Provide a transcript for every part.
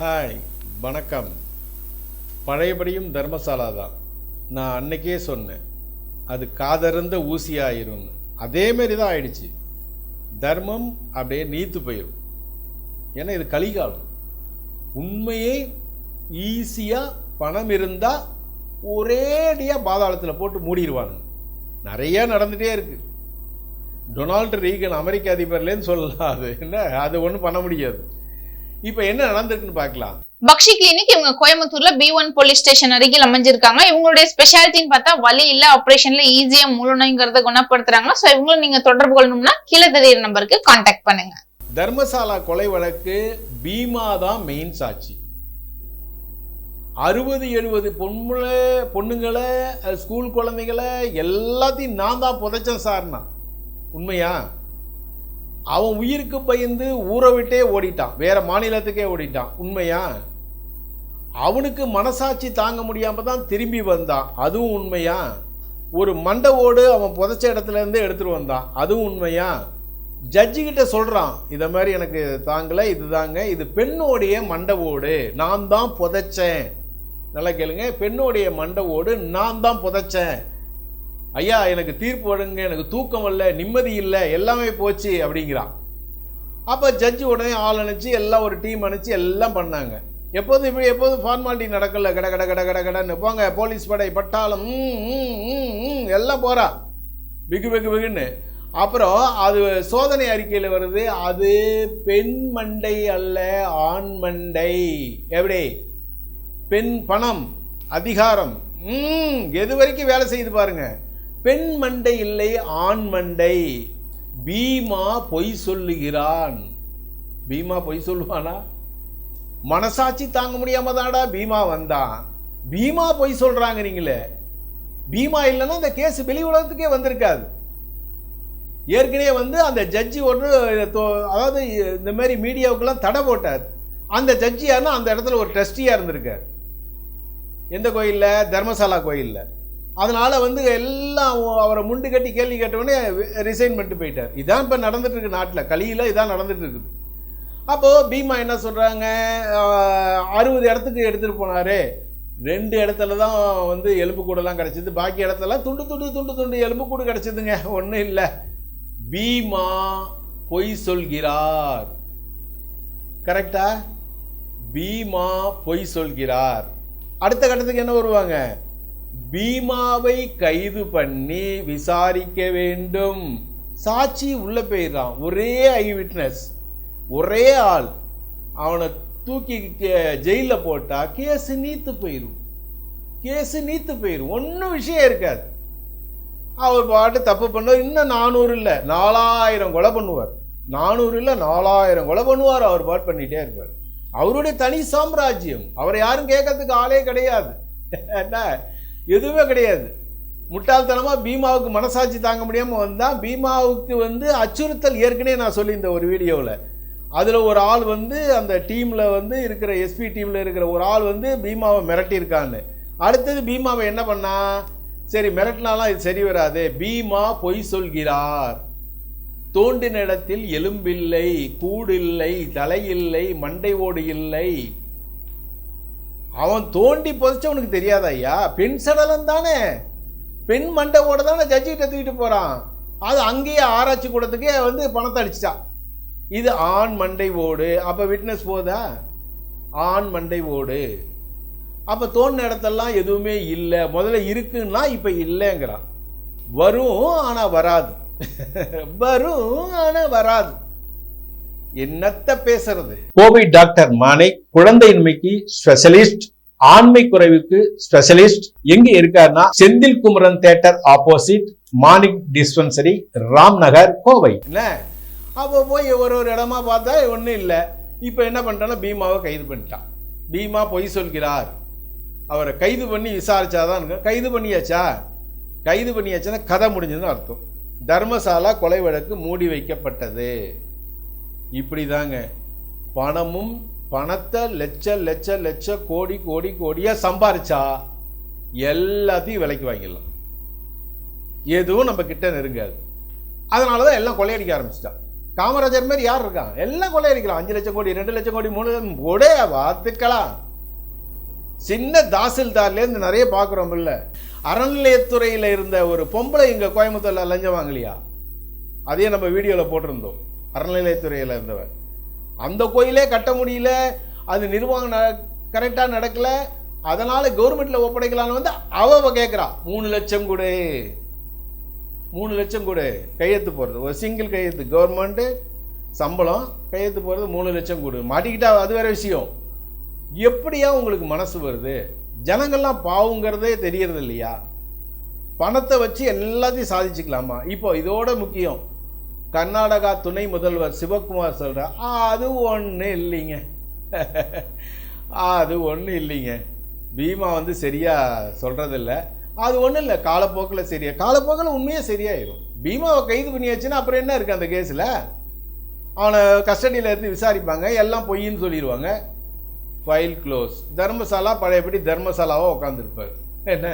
Hi வணக்கம். பழையபடியும் தர்மசாலா தான் நான் அன்னைக்கே சொன்னேன் அது காதறந்த ஊசியாயிரும்னு அதேமாரி தான் ஆயிடுச்சு. தர்மம் அப்படியே நீத்து போயிடும் ஏன்னா இது கலிகாலம். உண்மையே ஈஸியாக பணம் இருந்தால் ஒரேடியாக பாதாளத்தில் போட்டு மூடிடுவானுங்க நிறையா நடந்துகிட்டே இருக்குது டொனால்டு ரீகன் அமெரிக்க அதிபர்லேன்னு சொல்லலாம். அது என்ன? அது ஒன்றும் பண்ண முடியாது. இப்போ என்ன நடந்திருக்குன்னு பார்க்கலாம். பக்ஷி கிளினிக் இவங்க கோயம்புத்தூர்ல பி ஒன் போலீஸ் ஸ்டேஷன் அருகில் அமைஞ்சிருக்காங்க. இவங்களுடைய ஸ்பெஷாலிட்டின்னு பார்த்தா வலி இல்ல ஆபரேஷன்ல ஈஸியா முழுநோய்ங்கிறத குணப்படுத்துறாங்க சோ இவங்களும் நீங்க தொடர்பு கொள்ளணும்னா கீழே தெரியுற நம்பருக்கு கான்டாக்ட் பண்ணுங்க. தர்மசாலா கொலை வழக்கு பீமா தான் மெயின் சாட்சி. அறுபது எழுபது பொண்ணுல பொண்ணுங்களை ஸ்கூல் குழந்தைகளை எல்லாத்தையும் நான் தான் புதைச்சேன் சார்னா. உண்மையா? அவன் உயிருக்கு பயந்து ஊரை விட்டே ஓடிட்டான். வேற மாநிலத்துக்கே ஓடிட்டான். உண்மையா? அவனுக்கு மனசாட்சி தாங்க முடியாமல் தான் திரும்பி வந்தான். அதுவும் உண்மையா? ஒரு மண்டை ஓடு அவன் புதைச்ச இடத்துல எடுத்துகிட்டு வந்தான். அதுவும் உண்மையா? ஜட்ஜிக்கிட்ட சொல்கிறான் இதை மாதிரி எனக்கு தாங்கல இதுதாங்க இது பெண்ணோடைய மண்டை ஓடு. நான் தான் புதைச்சேன். நல்லா கேளுங்க. பெண்ணோடைய மண்டை ஓடு நான் தான் புதைச்சேன். ஐயா எனக்கு தீர்ப்பு வழங்க எனக்கு தூக்கம் இல்லை நிம்மதி இல்லை எல்லாமே போச்சு அப்படிங்கிறான். அப்போ ஜட்ஜி உடனே ஆள் அனுப்பிச்சு எல்லாம் ஒரு டீம் அனுப்பிச்சு எல்லாம் பண்ணாங்க. எப்போதும் இப்படி எப்போதும் ஃபார்மாலிட்டி நடக்கல. கட கட கட கட கடன்னு போங்க போலீஸ் படை பட்டாளம் எல்லாம் போகிறா பிகு பிகு பிகுன்னு அப்புறம் அது சோதனை அறிக்கையில் வருது அது பெண் மண்டை அல்ல ஆண் மண்டை. எப்படி? பெண் பணம் அதிகாரம். எது வரைக்கும் வேலை செய்து பாருங்கள் பெண் மண்டை இல்லை ஆண் மண்டை. பீமா பொய் சொல்லுகிறான். பீமா பொய் சொல்லுவானா? மனசாட்சி தாங்க முடியாம தாடா பீமா வந்தான் பீமா பொய் சொல்றாங்க நீங்களே. பீமா இல்லைன்னா இந்த கேஸ் வெளி உலகத்துக்கே வந்திருக்காது. ஏற்கனவே வந்து அந்த ஜட்ஜி ஒன்று அதாவது இந்த மாதிரி மீடியாவுக்கெல்லாம் தடை போட்டார். அந்த ஜட்ஜி யாருன்னா அந்த இடத்துல ஒரு ட்ரஸ்டியாக இருந்திருக்கார். எந்த கோயிலில்? தர்மசாலா கோயிலில். அதனால் வந்து எல்லாம் அவரை முண்டு கட்டி கேள்வி கேட்டவுடனே ரிசைன் பண்ணிட்டு போயிட்டார். இதான் இப்போ நடந்துட்டுருக்கு நாட்டில். கலியில் இதான் நடந்துட்டு இருக்குது அப்போது பீமா என்ன சொல்கிறாங்க அறுபது இடத்துக்கு எடுத்துகிட்டு போனாரே. ரெண்டு இடத்துல தான் வந்து எலும்பு கூடலாம் கிடச்சிது. பாக்கி இடத்துலலாம் துண்டு துண்டு துண்டு துண்டு எலும்பு கூடு கிடச்சிதுங்க. ஒன்றும் இல்லை. பீமா பொய் சொல்கிறார். கரெக்டா? பீமா பொய் சொல்கிறார். அடுத்த கட்டத்துக்கு என்ன வருவாங்க? பீமாவை கைது பண்ணி விசாரிக்க வேண்டும். சாட்சி உள்ள போயிடுறான். ஒரே ஐ விட்னஸ் ஒரே ஆள். அவனை தூக்கி ஜெயிலில் போட்டா கேஸ் நீத்து போயிடும் கேஸ் நீத்து போயிடும் ஒன்றும் விஷயம் இருக்காது. அவர் பாட்டு தப்பு பண்ணுவார் இன்னும் நானூறு இல்லை. நாலாயிரம் கொலை பண்ணுவார். நானூறு இல்லை நாலாயிரம் கொலை பண்ணுவார். அவர் பாட்டு பண்ணிட்டே இருப்பார். அவருடைய தனி சாம்ராஜ்யம். அவரை யாரும் கேட்கறதுக்கு ஆளே கிடையாது. என்ன? எதுவுமே கிடையாது. முட்டாள்தனமாக பீமாவுக்கு மனசாட்சி தாங்க முடியாமல் வந்தால் பீமாவுக்கு வந்து அச்சுறுத்தல் ஏற்கனவே நான் சொல்லியிருந்தேன் ஒரு வீடியோவில். அதில் ஒரு ஆள் வந்து அந்த டீமில் வந்து இருக்கிற எஸ்பி டீமில் இருக்கிற ஒரு ஆள் வந்து பீமாவை மிரட்டியிருக்கான்னு. அடுத்தது பீமாவை என்ன பண்ணா? சரி மிரட்டினாலாம் இது சரி வராது. பீமா பொய் சொல்கிறார். தோண்டின இடத்தில் எலும்பில்லை கூடில்லை தலையில்லை மண்டை ஓடு இல்லை. அவன் தோண்டி புதைச்சவனுக்கு தெரியாதா ஐயா பெண் சடலம் தானே. பெண் மண்டவோட தானே ஜட்ஜி கிட்ட தூக்கிட்டு அது அங்கேயே ஆராய்ச்சி கூடத்துக்கே வந்து பணத்தை அடிச்சிட்டான் இது ஆண் மண்டை ஓடு. அப்போ விட்னஸ் போதா ஆண் மண்டை ஓடு. அப்போ தோண்டின இடத்தெல்லாம் எதுவுமே இல்லை. முதல்ல இருக்குன்னா இப்போ இல்லைங்கிறான். வரும் ஆனால் வராது. வரும் ஆனால் வராது. என்னத்த பேசுறது? கோவை டாக்டர் மானை குழந்தையின்மைக்கு ஸ்பெஷலிஸ்ட் ஆண்மை குறைவுக்கு ஸ்பெஷலிஸ்ட் எங்க இருக்காருன்னா Senthil Kumaran theatre opposite Manik dispensary Ram Nagar Kovai. என்ன? அப்போ போய் ஒரு ஒரு இடமா பார்த்தா ஒன்றும் இல்லை. இப்போ என்ன பண்ணிட்டான்னா பீமாவை கைது பண்ணிட்டான். பீமா பொய் சொல்கிறார். அவரை கைது பண்ணி விசாரிச்சாதான். கைது பண்ணியாச்சா? கைது பண்ணியாச்சுன்னா கதை முடிஞ்சதுன்னு அர்த்தம். தர்மசாலா கொலை வழக்கு மூடி வைக்கப்பட்டது. இப்படி தாங்க பணமும் பணத்தை லட்ச லட்ச லட்ச கோடி கோடி கோடியாக சம்பாரிச்சா எல்லாத்தையும் விலைக்கு வாங்கிடலாம். எதுவும் நம்ம கிட்ட நெருங்காது. அதனால தான் எல்லாம் கொள்ளையடிக்க ஆரம்பிச்சிட்டான். காமராஜர் மாதிரி யார் இருக்கான் எல்லாம் கொள்ளையடிக்கலாம். அஞ்சு லட்சம் கோடி ரெண்டு லட்சம் கோடி மூணு லட்சம் ஒடே வாத்துக்கலாம் சின்ன தாசில்தார்லேருந்து நிறைய பார்க்குறோம் இல்லை அறநிலையத்துறையில் இருந்த ஒரு பொம்பளை இங்கே கோயம்புத்தூரில் லஞ்சம் வாங்கலையா? அதையே நம்ம வீடியோவில் போட்டிருந்தோம். அறநிலையத்துறையில் இருந்தவர். அந்த கோயிலே கட்ட முடியல அது நிர்வாகம் ந கரெக்டாக நடக்கல அதனால் கவர்மெண்ட்டில் ஒப்படைக்கலான்னு வந்து அவ கேட்குறா மூணு லட்சம் கொடு. மூணு லட்சம் கொடு. கையெழுத்து போகிறது ஒரு சிங்கிள் கையெழுத்து. கவர்மெண்ட்டு சம்பளம் கையெழுத்து போகிறது மூணு லட்சம் கொடு. மாட்டிக்கிட்டா அது வேற விஷயம். எப்படியா உங்களுக்கு மனசு வருது? ஜனங்கள்லாம் பாவங்கிறதே தெரியறது இல்லையா பணத்தை வச்சு எல்லாத்தையும் சாதிச்சுக்கலாமா? இப்போ இதோட முக்கியம். கர்நாடகா துணை முதல்வர் சிவகுமார் சொல்கிறார் அது ஒன்றும் இல்லைங்க. அது ஒன்றும் இல்லைங்க. பீமா வந்து சரியாக சொல்கிறதில்ல அது ஒன்றும் இல்லை காலப்போக்கில் சரியா காலப்போக்கில் உண்மையே சரியாயிரும். பீமாவை கைது பண்ணியாச்சுன்னா அப்புறம் என்ன இருக்குது அந்த கேஸில்? அவனை கஸ்டடியில் எடுத்து விசாரிப்பாங்க எல்லாம் பொய்ன்னு சொல்லிடுவாங்க ஃபைல் க்ளோஸ் தர்மசாலா பழையபடி தர்மசாலாவாக உட்காந்துருப்பார் என்ன?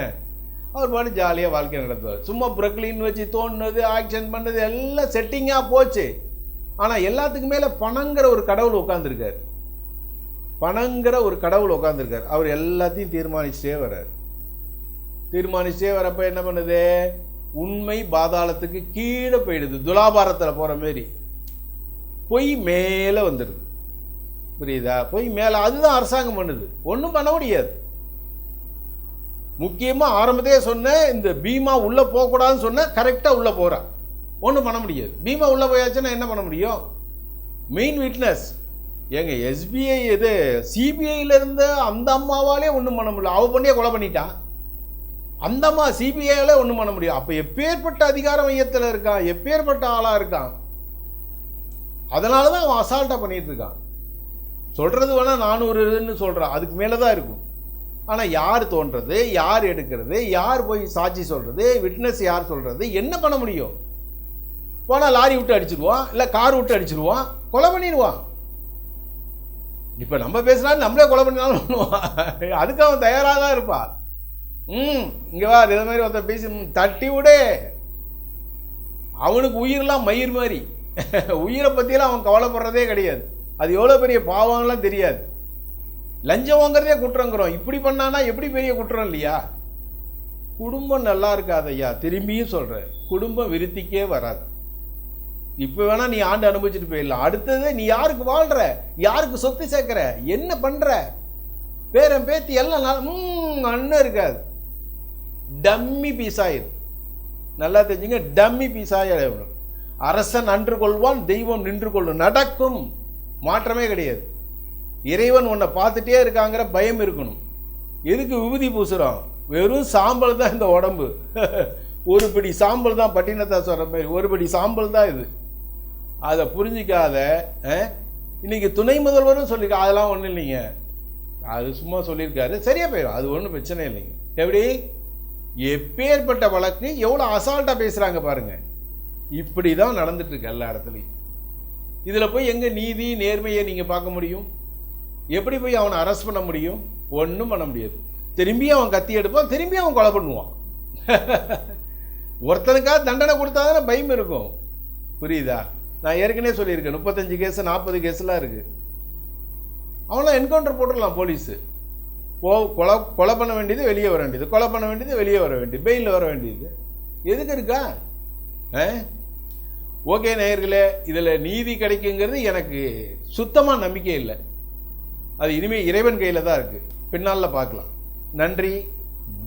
அவர் பாட்டு ஜாலியாக வாழ்க்கை நடத்துவார். சும்மா புரக்லின் வச்சு தோணுனது ஆக்ஷன் பண்ணது எல்லாம் செட்டிங்காக போச்சு. ஆனால் எல்லாத்துக்கு மேலே பணங்கிற ஒரு கடவுள் உட்காந்துருக்கார் பணங்கிற ஒரு கடவுள் உட்காந்துருக்கார் அவர் எல்லாத்தையும் தீர்மானிச்சே வர்றார். தீர்மானிச்சே வரப்ப என்ன பண்ணுது? உண்மை பாதாளத்துக்கு கீழே போயிடுது. துலாபாரத்தில் போகிற மாரி. பொய் மேலே வந்துடுது. புரியுதா? பொய் மேலே அதுதான் அரசாங்கம் பண்ணுது. ஒன்றும் பண்ண முடியாது. முக்கியமாக ஆரம்பத்தையே சொன்னேன் இந்த பீமா உள்ளே போகக்கூடாதுன்னு சொன்னேன் கரெக்டாக உள்ளே போகிறான் ஒன்றும் பண்ண முடியாது. பீமா உள்ளே போயாச்சுன்னா என்ன பண்ண முடியும்? மெயின் விட்னஸ் ஏங்க எஸ்பிஐ இது சிபிஐல இருந்த அந்த அம்மாவாலே ஒன்றும் பண்ண முடியல. அவ பண்ணியே கொலை பண்ணிட்டான் அந்த அம்மா சிபிஐல ஒன்றும் பண்ண முடியும். அப்போ எப்பேற்பட்ட அதிகார மையத்தில் இருக்கான் எப்பேற்பட்ட ஆளாக இருக்கான் அதனால தான் அவன் அசால்ட்டாக பண்ணிட்டு இருக்கான். சொல்கிறது வேணால் நானூறுன்னு சொல்கிறான் அதுக்கு மேலே தான் இருக்கும். ஆனால் யார் தோன்றது யார் எடுக்கிறது யார் போய் சாட்சி சொல்கிறது விட்னஸ் யார் சொல்கிறது என்ன பண்ண முடியும்? போனால் லாரி விட்டு அடிச்சிருவான் இல்லை கார் விட்டு அடிச்சிருவான் கொலை பண்ணிடுவான் இப்போ நம்ம பேசினாலும் நம்மளே கொலை பண்ணினாலும் பண்ணுவான் அதுக்கு அவன் தயாராக தான் இருப்பான் ம் இங்கே வா இதை மாதிரி ஒருத்தன் பேசி தட்டி விடு. அவனுக்கு உயிரெலாம் மயிர் மாதிரி. உயிரை பற்றியெல்லாம் அவன் கவலைப்படுறதே கிடையாது. அது எவ்வளோ பெரிய பாவம்லாம் தெரியாது. லஞ்சம் வாங்குறதே குற்றங்கிறோம். இப்படி பண்ணானா எப்படி பெரிய குற்றம் இல்லையா? குடும்பம் நல்லா இருக்காது ஐயா திரும்பியும் சொல்கிறேன் குடும்பம் விருத்திக்கே வராது. இப்போ வேணால் நீ ஆண்டு அனுபவிச்சுட்டு போயிடலாம். அடுத்தது நீ யாருக்கு வாழ்கிற யாருக்கு சொத்து சேர்க்குற? என்ன பண்ணுற பேரன் பேத்தி எல்லாம் அண்ணன் இருக்காது. டம்மி பீஸ் நல்லா தெரிஞ்சுங்க டம்மி பீஸ் ஆயிடும் அரசன் அன்று கொள்வான் தெய்வம் நின்று கொள்ளும். நடக்கும். மாற்றமே கிடையாது. இறைவன் உன்னை பார்த்துட்டே இருக்காங்கிற பயம் இருக்கணும். எதுக்கு விபூதி பூசுகிறோம் வெறும் சாம்பல் தான் இந்த உடம்பு. ஒரு பிடி சாம்பல் தான் பட்டினத்தா சொல்கிற மாதிரி ஒரு பிடி சாம்பல் தான் இது. அதை புரிஞ்சிக்காத அஹ், இன்னைக்கு துணை முதல்வரும் சொல்லியிருக்கா அதெல்லாம் ஒன்றும் இல்லைங்க. அது சும்மா சொல்லியிருக்காரு. சரியா போயிடும். அது ஒன்றும் பிரச்சனை இல்லைங்க. எப்படி? எப்பேற்பட்ட வழக்கு எவ்வளோ அசால்ட்டாக பேசுகிறாங்க பாருங்கள் இப்படி தான் நடந்துட்டுருக்கு எல்லா இடத்துலையும். இதில் போய் எங்கே நீதி நேர்மையை நீங்கள் பார்க்க முடியும்? எப்படி போய் அவனை அரெஸ்ட் பண்ண முடியும்? ஒன்றும் பண்ண முடியாது. திரும்பி அவன் கத்தி எடுப்பான் திரும்பி அவன் கொலை பண்ணுவான். ஒருத்தனுக்காக தண்டனை கொடுத்தா தானே பயம் இருக்கும். புரியுதா? நான் ஏற்கனவே சொல்லியிருக்கேன் முப்பத்தஞ்சு கேஸ் நாற்பது கேஸ்லாம் இருக்குது அவனை என்கவுண்டர் போட்டுடலாம் போலீஸு ஓ கொலை கொலை பண்ண வேண்டியது வெளியே வர வேண்டியது கொலை பண்ண வேண்டியது வெளியே வர வேண்டியது பெயிலில் வர வேண்டியது. எதுக்கு இருக்கா? ஆ? ஓகே நேயர்களே இதில் நீதி கிடைக்குங்கிறது எனக்கு சுத்தமாக நம்பிக்கை இல்லை. அது இனிமேல் இறைவன் கையில் தான் இருக்குது பின்னால் பார்க்கலாம். நன்றி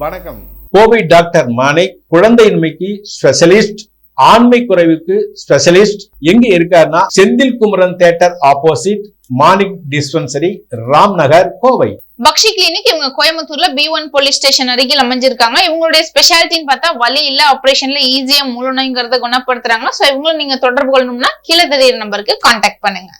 வணக்கம். கோவை டாக்டர் மாணிக் குழந்தையின்மைக்கு ஸ்பெஷலிஸ்ட் ஆண்மை குறைவுக்கு ஸ்பெஷலிஸ்ட் எங்க இருக்காருன்னா Senthil Kumaran theatre opposite Manik dispensary Ram Nagar Kovai. Bakshi clinic இவங்க கோயம்புத்தூர்ல பி ஒன் போலீஸ் ஸ்டேஷன் அருகில் அமைஞ்சிருக்காங்க. இவங்களுடைய ஸ்பெஷாலிட்டின்னு பார்த்தா வலி இல்ல ஆபரேஷன்ல ஈஸியா முழுநோய்ங்கிறத குணப்படுத்துறாங்க சோ இவங்களும் நீங்க தொடர்பு கொள்ளணும்னா கீழே தெரியுற நம்பருக்கு கான்டாக்ட் பண்ணுங்க.